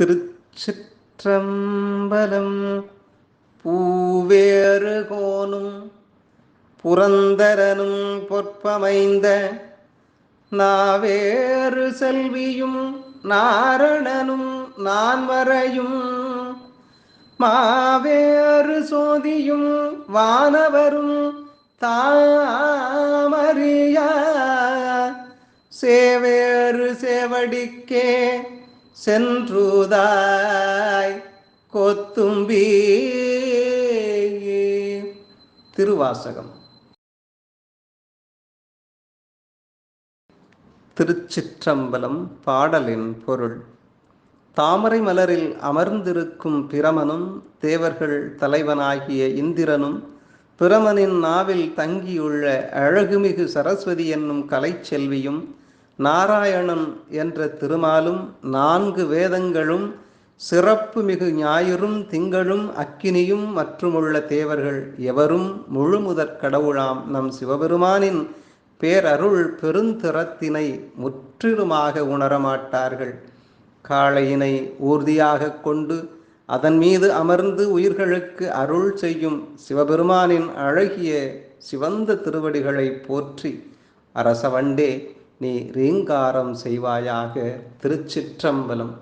திருச்சிற்றம்பலம் பூவேறு கோனும் புரந்தரனும் பொற்பமைந்த நாவேறு செல்வியும் நாரணனும் நான்மறையும் மாவேறு சோதியும் வானவரும் தாமறியா சேவேறு சேவடிக்கே சென்றுதாய் கொத்தும்பி. திருவாசகம். திருச்சிற்றம்பலம் பாடலின் பொருள். தாமரை மலரில் அமர்ந்திருக்கும் பிரமனும் தேவர்கள் தலைவனாகிய இந்திரனும் பிரமனின் நாவில் தங்கியுள்ள அழகுமிகு சரஸ்வதி என்னும் கலைச்செல்வியும் நாராயணன் என்ற திருமாலும் நான்கு வேதங்களும் சிறப்பு மிகு ஞாயிறும் திங்களும் அக்கினியும் மற்றுமுள்ள தேவர்கள் எவரும் முழுமுதற் கடவுளாம் நம் சிவபெருமானின் பேரருள் பெருந்திறத்தினை முற்றிலுமாக உணரமாட்டார்கள். காளையினை ஊர்தியாக கொண்டு அதன் மீது அமர்ந்து உயிர்களுக்கு அருள் செய்யும் சிவபெருமானின் அழகிய சிவந்த திருவடிகளை போற்றி அரசவண்டே நீ ரீங்காரம் செய்வாயாக திருச்சிற்றம்பலம்.